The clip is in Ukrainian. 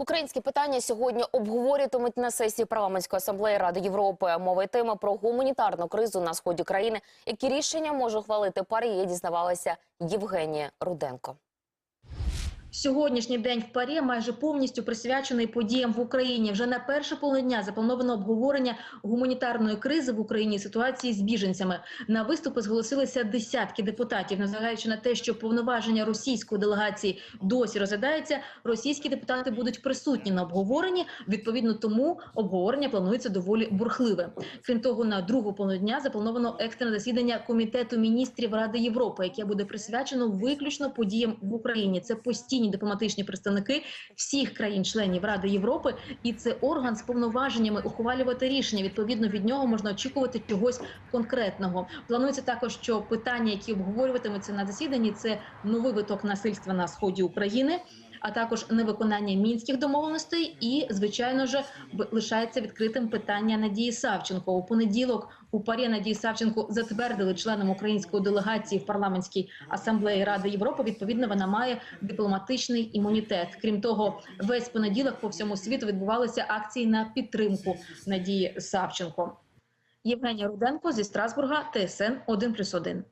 Українські питання сьогодні обговорюватимуть на сесії парламентської асамблеї Ради Європи. Мова йтиме про гуманітарну кризу на сході країни. Які рішення може ухвалити Парі, дізнавалася Євгенія Руденко. Сьогоднішній день в парі майже повністю присвячений подіям в Україні. Вже на перше полудня заплановано обговорення гуманітарної кризи в Україні, ситуації з біженцями. На виступи зголосилися десятки депутатів. Незважаючи на те, що повноваження російської делегації досі розглядаються, російські депутати будуть присутні на обговоренні. Відповідно, тому обговорення планується доволі бурхливе. Крім того, на другу полудня заплановано екстрене засідання комітету міністрів Ради Європи, яке буде присвячено виключно подіям в Україні. Це постійні дипломатичні представники всіх країн-членів Ради Європи, і це орган з повноваженнями ухвалювати рішення. Відповідно від нього можна очікувати чогось конкретного. Планується також, що питання, які обговорюватимуться на засіданні, це новий виток насильства на сході України. А також невиконання мінських домовленостей, і звичайно ж лишається відкритим питання Надії Савченко. У понеділок у парі Надії Савченко затвердили членом української делегації в парламентській асамблеї Ради Європи. Відповідно, вона має дипломатичний імунітет. Крім того, весь понеділок по всьому світу відбувалися акції на підтримку Надії Савченко. Євгенія Руденко зі Страсбурга, ТСН 1+,1.